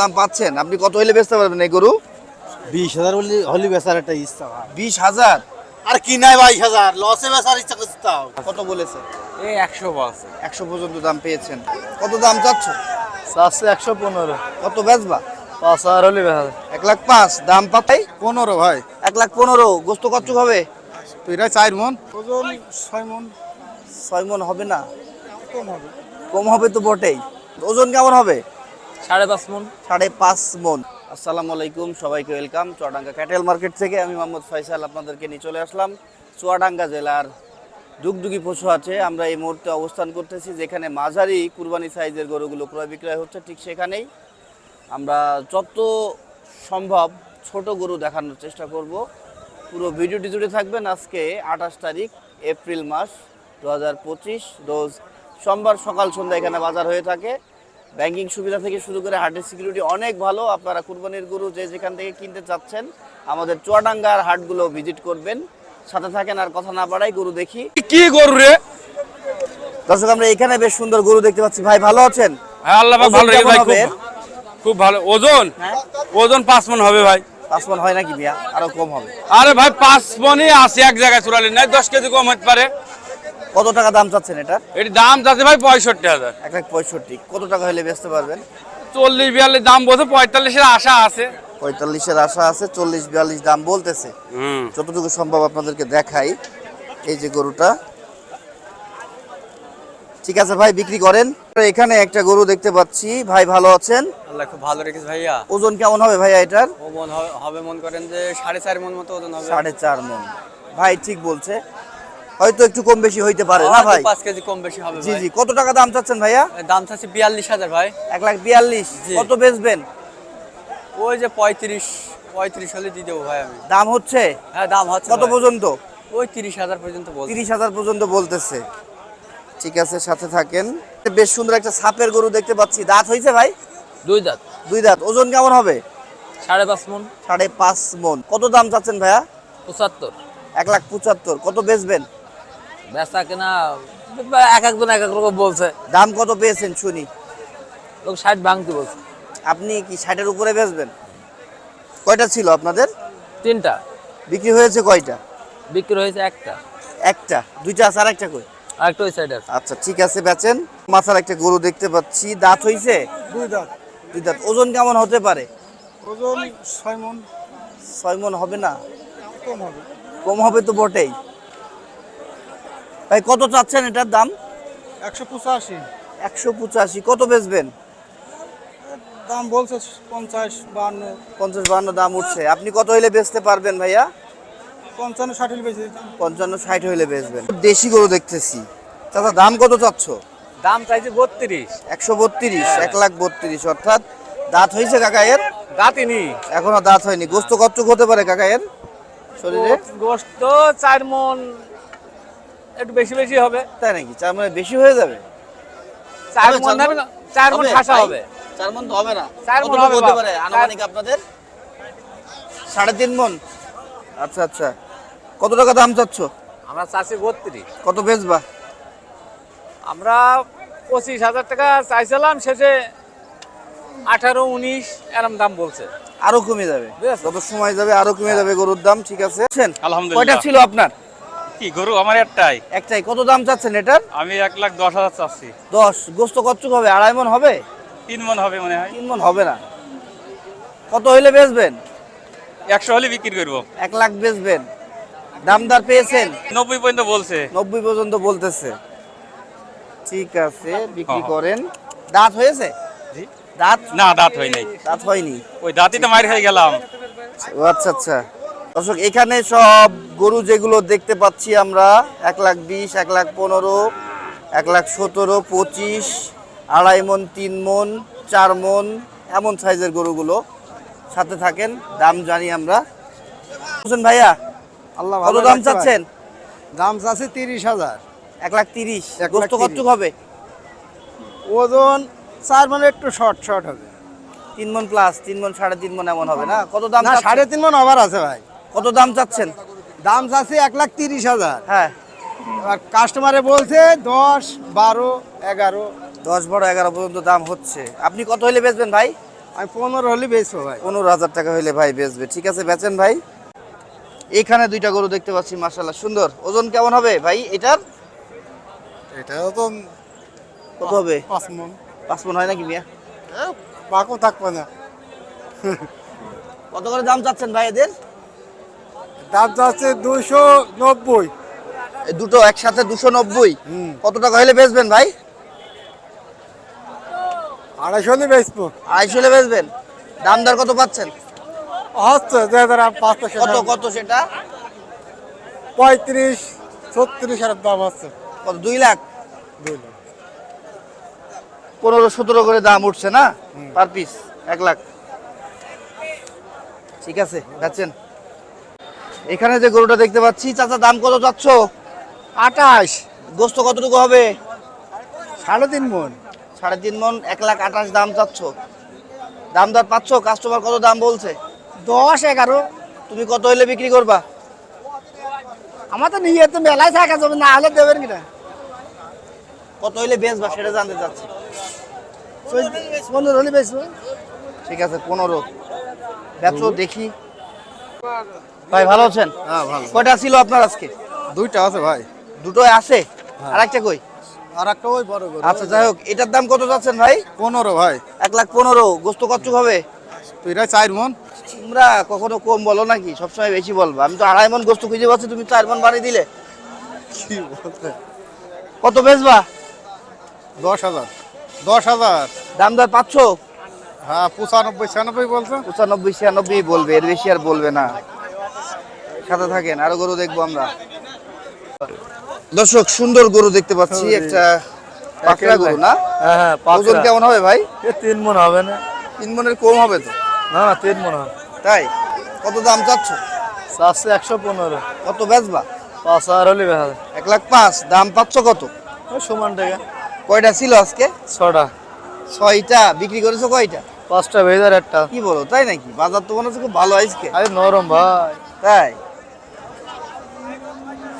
দাম পাচ্ছেন? আপনি কত হইলে বেচতে পারবেন এই গরু? বিশ হাজার হলে হলি বেচার একটা ইচ্ছা বিশ হাজার? আর কি নাই বাইশ হাজার। লসে বেচার ইচ্ছা করছে তাও। কত বলেছে? এই একশো বলছে। একশো পর্যন্ত দাম পেয়েছেন। কত দাম চাচ্ছ? চারশো একশো পনেরো। কত বেচবা? পাঁচ হাজার হলে বেচা এক লাখ পাঁচ। দাম পাতাই পনেরো ভাই। এক লাখ পনেরো। গোস্ত কচ্ছুক হবে? তো এটা চার মন। ওজন ছয় মন। ছয় মন হবে না? কম হবে। কম হবে তো বটেই। ওজন কেমন হবে? সাড়ে পাঁচ মন। সাড়ে পাঁচ মন। আসসালামু আলাইকুম, সবাইকে ওয়েলকাম। চুয়াডাঙ্গা ক্যাটেল মার্কেট থেকে আমি মোহাম্মদ আপনাদেরকে নিয়ে চলে আসলাম। চুয়াডাঙ্গা জেলার পশু আছে, আমরা এই মুহূর্তে অবস্থান করতেছি যেখানে মাঝারি কুরবানি সাইজের গরুগুলো ক্রয় বিক্রয় হচ্ছে, ঠিক সেখানেই। আমরা যত সম্ভব ছোট গরু দেখানোর চেষ্টা করব। পুরো ভিডিওটি জুড়ে থাকবেন আজকে আঠাশ তারিখ, এপ্রিল মাস, দু রোজ সোমবার সকাল সন্ধ্যা এখানে বাজার হয়ে থাকে। ব্যাংকিং সুবিধা থেকে শুরু করে হাটের সিকিউরিটি অনেক ভালো। আপনারা কুরবানির গরু যে যেখান থেকে কিনতে চাচ্ছেন আমাদের চুয়াডাঙ্গার হাটগুলো ভিজিট করবেন। সাথে থাকেন আর কথা না বাড়াই গরু দেখি। কি গরু রে? দর্শক আমরা এখানে বেশ সুন্দর গরু দেখতে পাচ্ছি। ভাই ভালো আছেন? হ্যাঁ আল্লাহ ভালো রেখে ভাই খুব খুব ভালো। ওজন? হ্যাঁ? ওজন পাঁচ মন হবে ভাই। পাঁচ মন হয় নাকি মিয়া আরও কম হবে। আরে ভাই পাঁচ মনই আছে এক জায়গায় চুরালি নাই দশ কেজি কম হতে পারে। কত টাকা দাম চাচ্ছেন এটা? এটি দাম যাচ্ছে ভাই পঁয়ষট্টি হাজার। এক লাখ পঁয়ষট্টি। কত টাকা হলে বেচতে পারবেন? চল্লিশ বিয়াল্লিশ দাম বলছে পঁয়তাল্লিশের আশা আছে। পঁয়তাল্লিশের আশা আছে চল্লিশ বিয়াল্লিশ দাম বলতেছে। হুম। যতটুকু সম্ভব আপনাদেরকে দেখাই এই যে গরুটা। ঠিক আছে ভাই বিক্রি করেন। এখানে একটা গরু দেখতে পাচ্ছি। ভাই ভালো আছেন? আল্লাহ খুব ভালো রেখেছে ভাইয়া। ওজন কেমন হবে ভাইয়া এটার? ও মন হবে- হবে মন করেন যে সাড়ে চার মন মতো ওজন হবে। সাড়ে চার মন। ভাই ঠিক বলছে। হয়তো একটু কম বেশি হইতে পারে না ভাই? পাঁচ কেজি কম বেশি হবে জি জি কত টাকা দাম চাচ্ছেন ভাইয়া? দাম বিয়াল্লিশ হাজার ভাই। এক লাখ বিয়াল্লিশ। জি। কত বেচবেন? ওই যে পঁয়ত্রিশ পঁয়ত্রিশ হলে দিয়ে দেবো ভাই আমি। দাম হচ্ছে? হ্যাঁ দাম হচ্ছে কত পর্যন্ত? ওই তিরিশ হাজার পর্যন্ত বলছি। তিরিশ হাজার পর্যন্ত বলতেছে। ঠিক আছে সাথে থাকেন। বেশ সুন্দর একটা সাপের গরু দেখতে পাচ্ছি। দাঁত হয়েছে ভাই? দুই দাঁত। দুই দাঁত। ওজন কেমন হবে? সাড়ে পাঁচ মন। সাড়ে পাঁচ মন। কত দাম চাচ্ছেন ভাইয়া? পঁচাত্তর। এক লাখ পঁচাত্তর। কত বেচবেন? বেচা কেনা এক একজন এক এক রকম বলছে। দাম কত পেয়েছেন শুনি। লোক ষাট ভাঙতে বলছে। আপনি কি ষাটের উপরে বেচবেন? কয়টা ছিল আপনাদের? তিনটা। বিক্রি হয়েছে কয়টা? বিক্রি হয়েছে একটা। একটা। দুইটা আছে আর একটা কই? আর একটা ওই সাইডে আছে। আচ্ছা ঠিক আছে বেচেন। মাথার একটা গরু দেখতে পাচ্ছি। দাঁত হইছে? দুই দাঁত। দুই দাঁত। ওজন কেমন হতে পারে? ওজন ছয় মন। ছয় মন হবে না? কম হবে। কম হবে তো বটেই। ভাই কত চাচ্ছেন এটার দাম? একশো পঁচাশি। একশো পঁচাশি। কত বেচবেন? দাম বলছে পঞ্চাশ বান্ন পঞ্চাশ বান্ন দাম উঠছে। আপনি কত হইলে বেচতে পারবেন ভাইয়া? পঞ্চান্ন ষাট হলে বেশি দিতাম। পঞ্চান্ন ষাট হইলে বেচবেন। দেশি গরু দেখতেছি। দাদা দাম কত চাচ্ছ? দাম চাইছে বত্রিশ। একশো বত্রিশ এক লাখ বত্রিশ। অর্থাৎ দাঁত হয়েছে কাকা এর? দাঁতিনি এখনও দাঁত হয়নি। গোস্ত কচ্চুক হতে পারে কাকা এর? শরীরে? গোস্ত চার মন একটু বেশি বেশি হবে। তাই নাকি? চার মানে বেশি হয়ে যাবে? চার মন চার হবে চার মন ভাই? হবে। চার মন তো হবে না। চার কতটুকু হবে হতে পারে? আনুমানিক আপনাদের? সাড়ে তিন মন। আচ্ছা আচ্ছা। কত টাকা দাম চাচ্ছ? আমরা চাষি বত্রিশ। কত বেচবা? আমরা পঁচিশ হাজার টাকা চাইছিলাম শেষে আঠারো উনিশ এরম দাম বলছে। আরও কমে যাবে। বেশ। যত সময় যাবে আরও কমে যাবে গরুর দাম ঠিক আছে? আলহামদুলিল্লাহ। কয়টা ছিল আপনার? কি গরু আমার একটাই। একটাই। কত দাম চাচ্ছেন এটার? আমি এক লাখ দশ হাজার চাচ্ছি। দশ। গোস্ত কচ্চুক হবে? আড়াই মন হবে? তিন মন হবে মনে হয়। তিন মন হবে না। কত হইলে বেচবেন? একশো হলে বিক্রি করব। এক লাখ বেচবেন। দামদার পেয়েছেন? নব্বই পর্যন্ত বলছে। নব্বই পর্যন্ত বলতেছে। ঠিক আছে বিক্রি হ্যাঁ। করেন। দাঁত হয়েছে? দাঁত? না দাঁত হয় নাই দাঁত হয়নি। ওই দাঁতই তো মার খেয়ে গেলাম। আচ্ছা আচ্ছা। দর্শক এখানে সব গরু যেগুলো দেখতে পাচ্ছি আমরা এক লাখ বিশ এক লাখ পনেরো এক লাখ সতেরো পঁচিশ আড়াই মন তিন মন চার মন এমন সাইজের গরুগুলো সাথে থাকেন দাম জানি আমরা। হোসেন ভাইয়া আল্লাহ কত দাম চাচ্ছেন? দাম চাচ্ছে তিরিশ হাজার। এক লাখ তিরিশ গোস্ত কত হবে? ওজন চার মানে একটু শর্ট শর্ট হবে। তিন মন প্লাস তিন মন সাড়ে তিন মন এমন হবে না? কত দাম সাড়ে তিন মন আবার আছে ভাই। কত দাম চাচ্ছেন? দাম চাচ্ছে এক লাখ তিরিশ হাজার। হ্যাঁ। আর কাস্টমারে বলছে দশ বারো এগারো। দশ বারো এগারো পর্যন্ত দাম হচ্ছে। আপনি কত হলে বেচবেন ভাই? আমি পনেরো হলে বেচবো ভাই। পনেরো হাজার টাকা হলে ভাই বেচবে। ঠিক আছে বেচেন ভাই। এখানে দুইটা গরু দেখতে পাচ্ছি মাসাল্লাহ সুন্দর। ওজন কেমন হবে ভাই এটার? এটাও তো কত হবে? পাঁচ মন। পাঁচ মন হয় নাকি মিয়া? বাকও থাকবে না। কত করে দাম চাচ্ছেন ভাই এদের? দাম যাচ্ছে দুইশো নব্বই। দুটো একসাথে দুশো নব্বই। কত টাকা হলে বেচবেন ভাই? আড়াইশো হলে বেচবো। আড়াইশো হলে বেচবেন? দাম দর কত পাচ্ছেন? হচ্ছে যে ধর পাঁচটা কত কত সেটা? পঁয়ত্রিশ ছত্রিশ হাজার দাম হচ্ছে কত দুই লাখ? দুই লাখ। পনেরো সতেরো করে দাম উঠছে না? পার পিস এক লাখ। ঠিক আছে যাচ্ছেন এখানে যে গরুটা দেখতে পাচ্ছি চাচা দাম কত চাচ্ছ? আঠাশ। গোস্ত কতটুকু হবে? সাড়ে তিন মন। সাড়ে তিন মন এক লাখ আঠাশ দাম চাচ্ছ। দাম দর পাচ্ছ? কাস্টমার কত দাম বলছে? দশ এগারো। তুমি কত হইলে বিক্রি করবা? আমার তো নিয়ে তো মেলায় থাকা যাবে না হলে দেবেন কিনা? কত হইলে বেচবা সেটা জানতে চাচ্ছি। পনেরো হলে বেচবো। ঠিক আছে পনেরো। বেচো দেখি। ভাই ভালো আছেন? হ্যাঁ ভালো কয়টা ছিল আপনার আজকে? দুইটা আছে ভাই। দুটো আছে? আর একটা কই? আর একটা ওই বড় গরু। আচ্ছা যাই হোক এটার দাম কত যাচ্ছেন ভাই? পনেরো ভাই। এক লাখ পনেরো। গোস্ত কচ্ছুক হবে? তো এটা চার মন। তোমরা কখনো কম বলো নাকি? সবসময় বেশি বলব। আমি তো আড়াই মন গোস্ত খুঁজে পাচ্ছি তুমি চার মন বাড়ি দিলে। কি বলতে? কত বেচবা? দশ হাজার। দশ হাজার। দাম দর পাচ্ছ হ্যাঁ পঁচানব্বই ছিয়ানব্বই বলছে। পঁচানব্বই ছিয়ানব্বই বলবে এর বেশি আর বলবে না। সাথে থাকেন আরও গরু দেখব আমরা। দর্শক সুন্দর গরু দেখতে পাচ্ছি একটা পাকড়া গরু না? হ্যাঁ হ্যাঁ ওজন কেমন হবে ভাই? তিন মন হবে না। তিন মনের কম হবে তো? না না তিন মন হবে। তাই? কত দাম চাচ্ছ? চারশো একশো পনেরো। কত বেচবা? পাঁচ হাজার হলে বেহা এক লাখ পাঁচ দাম পাচ্ছ কত? সমান টাকা। কয়টা ছিল আজকে? ছটা ছয়টা? বিক্রি করেছ কয়টা? পাঁচটা ভেজার একটা। কি বলো তাই নাকি? বাজার তো মনে হচ্ছে খুব ভালো আজকে। আরে নরম ভাই। তাই?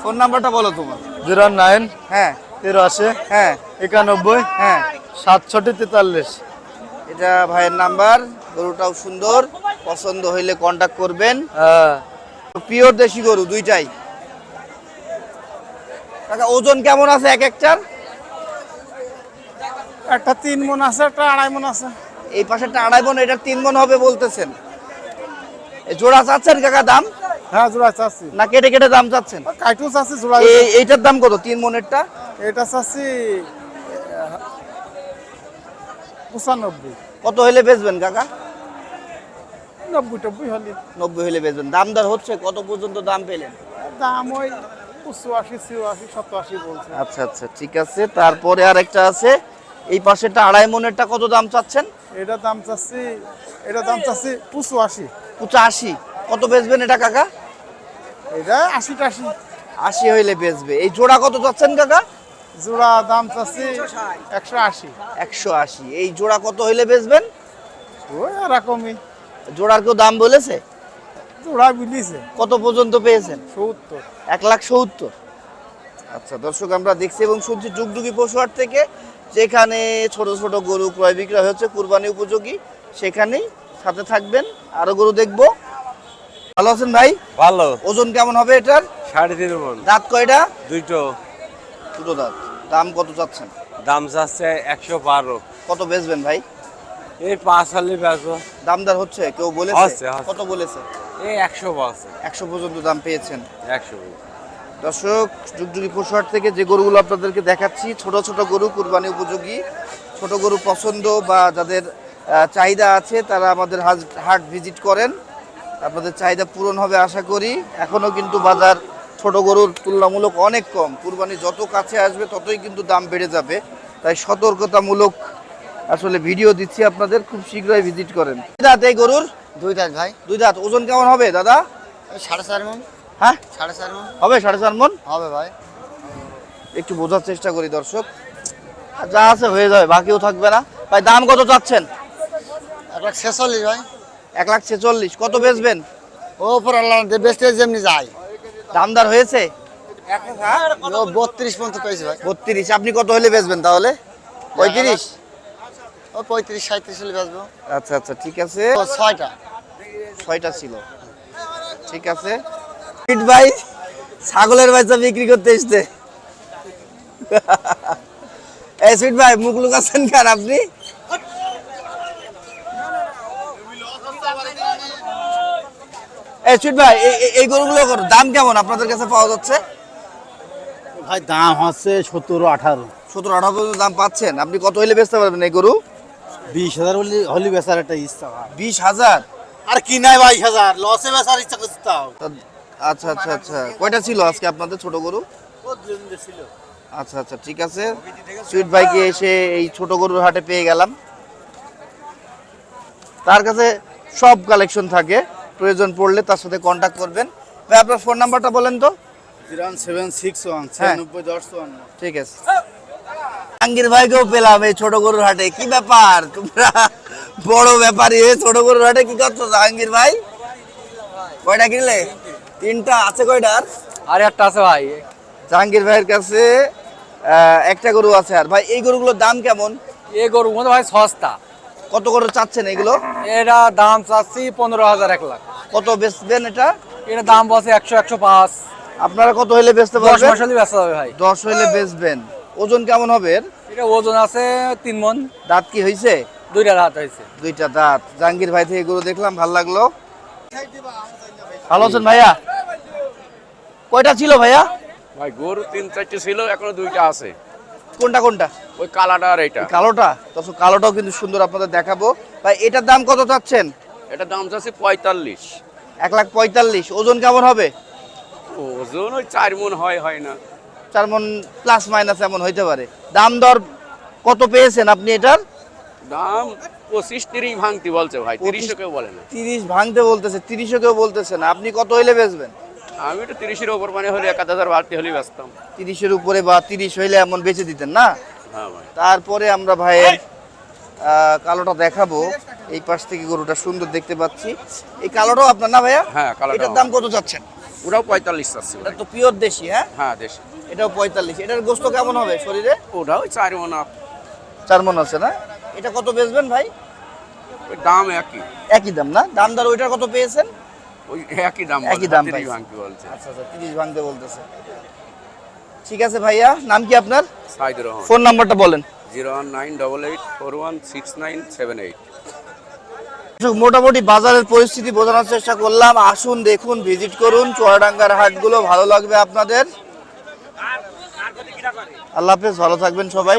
ফোন নাম্বারটা বলো তোমার। জিরো নাইন হ্যাঁ। তেরো আশি হ্যাঁ। একানব্বই হ্যাঁ। সাতষট্টি তেতাল্লিশ। এটা ভাইয়ের নাম্বার গরুটাও সুন্দর পছন্দ হইলে কন্টাক্ট করবেন। হ্যাঁ। পিওর দেশি গরু দুইটাই। কাকা ওজন কেমন আছে এক একটার? একটা তিন মন আছে একটা আড়াই মন আছে। এই পাশেরটা আড়াই মন এটা তিন মন হবে বলতেছেন। এ জোড়া চাচ্ছেন কাকা দাম? হ্যাঁ জোড়া চাচ্ছি। না কেটে কেটে দাম চাচ্ছেন? কাইটু চাচ্ছি। জোড়া এইটার দাম কত? তিন মনেরটা? এটা চাচ্ছি পঁচানব্বই। কত হইলে বেচবেন কাকা? নব্বই টব্বই হলে। নব্বই বেচবেন। দাম দর হচ্ছে কত পর্যন্ত দাম পেলেন? দাম ওই আচ্ছা আচ্ছা ঠিক আছে। তারপরে আর একটা আছে। এই পাশেরটা আড়াই মনেরটা কত দাম চাচ্ছেন? এটা দাম চাচ্ছি এটা দাম চাচ্ছি পঁচাশি পঁচাশি। কত বেচবেন এটা কাকা? এটা? আশি টাশি আশি হইলে বেচবে। এই জোড়া কত চাচ্ছেন কাকা? জোড়া দাম চাচ্ছি একশো আশি। একশো আশি। এই জোড়া কত হইলে বেচবেন? ওই এরকমই। জোড়ার কেউ দাম বলেছে? জোড়া বিলিছে। কত পর্যন্ত পেয়েছেন? সত্তর। এক লাখ সত্তর। আচ্ছা দর্শক আমরা দেখছি এবং শুনছি ডুগডুগি পশুহাট থেকে যেখানে ছোট ছোট গরু ক্রয় বিক্রয় হচ্ছে কুরবানি উপযোগী সেখানেই সাথে থাকবেন। আরও গরু দেখব। ভালো আছেন ভাই? ভালো। ওজন কেমন হবে এটার? সাড়ে তিন মন। দাঁত কয়টা? দুইটো। দুটো দাঁত। দাম কত চাচ্ছেন? দাম চাচ্ছে একশো বারো। কত বেচবেন ভাই? এই পাঁচ সালে বেচো দামদার হচ্ছে? কেউ বলেছে। কত বলেছে? এই একশো বাস একশো পর্যন্ত দাম পেয়েছেন। একশো দর্শক যুগযুগি পশুহাট থেকে যে গরুগুলো আপনাদেরকে দেখাচ্ছি ছোট ছোট গরু কুরবানি উপযোগী। ছোট গরু পছন্দ বা যাদের চাহিদা আছে তারা আমাদের হাজ- হাট ভিজিট করেন। আপনাদের চাহিদা পূরণ হবে আশা করি। এখনও কিন্তু বাজার ছোট গরুর তুলনামূলক অনেক কম। কুরবানি যত কাছে আসবে ততই কিন্তু দাম বেড়ে যাবে। তাই সতর্কতামূলক আসলে ভিডিও দিচ্ছি আপনাদের খুব শীঘ্রই ভিজিট করেন। দাঁত এই গরুর? দুই দাঁত ভাই। দুই দাঁত। ওজন কেমন হবে দাদা? সাড়ে চার মন। হ্যাঁ? সাড়ে চার মন। হবে সাড়ে চার মন? হবে ভাই। একটু বোঝার চেষ্টা করি দর্শক। যা আছে হয়ে যাবে বাকিও থাকবে না। ভাই দাম কত চাচ্ছেন? এক লাখ ছেচল্লিশ ভাই। এক লাখ ছেচল্লিশ কত বেচবেন? ও উপর আল্লাহ বেস্টে যেমনি যায়। দামদার হয়েছে? বত্রিশ পর্যন্ত পেয়েছে ভাই। বত্রিশ আপনি কত হলে বেচবেন তাহলে? পঁয়ত্রিশ? ও পঁয়ত্রিশ সাঁত্রিশ হলে বেচবো। আচ্ছা আচ্ছা ঠিক আছে। ছয়টা। ছয়টা ছিল। ঠিক আছে। সুইট ভাই ছাগলের বাচ্চা বিক্রি করতে এসছে। এই সুইট ভাই মুখ লুকাচ্ছেন কার আপনি? সুইট ভাই এই- গরুগুলো দাম কেমন আপনাদের কাছে পাওয়া যাচ্ছে? ভাই দাম হচ্ছে সতেরো আঠারো। সতেরো আঠারো পর্যন্ত দাম পাচ্ছেন। আপনি কত হইলে বেচতে পারবেন এই গরু? বিশ হাজার হলে হলি বেচার একটা ইচ্ছা বিশ হাজার? আর কি নাই বাইশ হাজার। লসে বেচার ইচ্ছা করছে তাও। আচ্ছা আচ্ছা আচ্ছা। কয়টা ছিল আজকে আপনাদের ছোট গরু? ছিল। আচ্ছা আচ্ছা ঠিক আছে। সুইট বাইকে এসে এই ছোট গরুর হাটে পেয়ে গেলাম। তার কাছে সব কালেকশন থাকে। প্রয়োজন পড়লে তার সাথে কন্ট্যাক্ট করবেন। ভাই আপনার ফোন নাম্বারটা বলেন তো। জিরো সেভেন সিক্স ওয়ান হ্যাঁ। ছিয়ানব্বই দশ ওয়ান। ঠিক আছে। জাহাঙ্গীর ভাইকেও পেলাম এই ছোট গরুর হাটে। কি ব্যাপার? তোমরা বড় ব্যাপারী হয়ে ছোট গরুর হাটে কি করছ জাহাঙ্গীর ভাই? কয়টা কিনলে? তিনটা আছে কয়টার? আর একটা আছে ভাই। জাহাঙ্গীর ভাইয়ের কাছে একটা গরু আছে আর। ভাই এই গরুগুলোর দাম কেমন? এই গরু মতো ভাই সস্তা। কত করে চাচ্ছেন এগুলো? এটা দাম চাচ্ছি পনেরো হাজার এক লাখ। কত বেচবেন এটা? এটা দাম বলছে একশো একশো পাঁচ। আপনারা কত হইলে বেচতে পারবেন? হলে ভাই। দশ হইলে বেচবেন। ওজন কেমন হবে এটা ওজন আছে তিন মন। দাঁত কি হয়েছে দুইটা রাত হয়েছে দুইটা দাঁত। জাহাঙ্গীর ভাই থেকে গরু দেখলাম ভালো লাগল। ভালো আছেন ভাইয়া? কয়টা ছিল ভাইয়া? ভাই গরু তিন চারটে ছিল এখনও দুইটা আছে। কোনটা কোনটা? ওই কালাটা আর এটা কালোটা? দর্শক কালোটাও কিন্তু সুন্দর আপনাদের দেখাবো। ভাই এটার দাম কত চাচ্ছেন? এটার দাম চাচ্ছে পঁয়তাল্লিশ। এক লাখ পঁয়তাল্লিশ। ওজন কেমন হবে? ওজন ওই চার মন হয় হয় না। চার মন প্লাস মাইনাস এমন হইতে পারে। দাম দর কত পেয়েছেন আপনি এটার? দাম পঁচিশ তিরিশ ভাঙতি বলছে ভাই তিরিশও কেউ বলে না। তিরিশ ভাঙতে বলতেছে তিরিশও কেউ বলতেছে না। আপনি কত হইলে বেচবেন? আমি তো তিরিশের ওপর মানে হলে এক হাজার বাড়তি হলেই ব্যস্তাম। তিরিশের উপরে বা তিরিশ হইলে এমন বেচে দিতেন না? হ্যাঁ ভাই। তারপরে আমরা ভাইয়ের কালোটা দেখাবো। এই পাশ থেকে গরুটা সুন্দর দেখতে পাচ্ছি। এই কালোটাও আপনার না ভাইয়া? হ্যাঁ, কালোটাও। এটার দাম কত চাচ্ছেন? ওটাও পঁয়তাল্লিশ চাচ্ছে এটা তো পিওর দেশি হ্যাঁ? হ্যাঁ দেশি। এটাও পঁয়তাল্লিশ। এটার গোস্ত কেমন হবে শরীরে? ওটাও চার মন। চার মন আছে না? এটা কত বেচবেন ভাই? দাম একই। একই দাম না? দাম দর ওইটার কত পেয়েছেন? ওই একই দাম একই দাম বলছে। আচ্ছা আচ্ছা তিরিশ ভাঙতে বলতেছে। ঠিক আছে ভাইয়া নাম কি আপনার? সাইদুর রহমান। ফোন নাম্বারটা বলেন। Zero one nine double eight four one six nine seven eight. মোটামুটি বাজারের পরিস্থিতি বোঝানোর চেষ্টা করলাম। আসুন দেখুন ভিজিট করুন। চুয়াডাঙ্গার হাটগুলো ভালো লাগবে আপনাদের। আল্লাহ হাফেজ ভালো থাকবেন সবাই।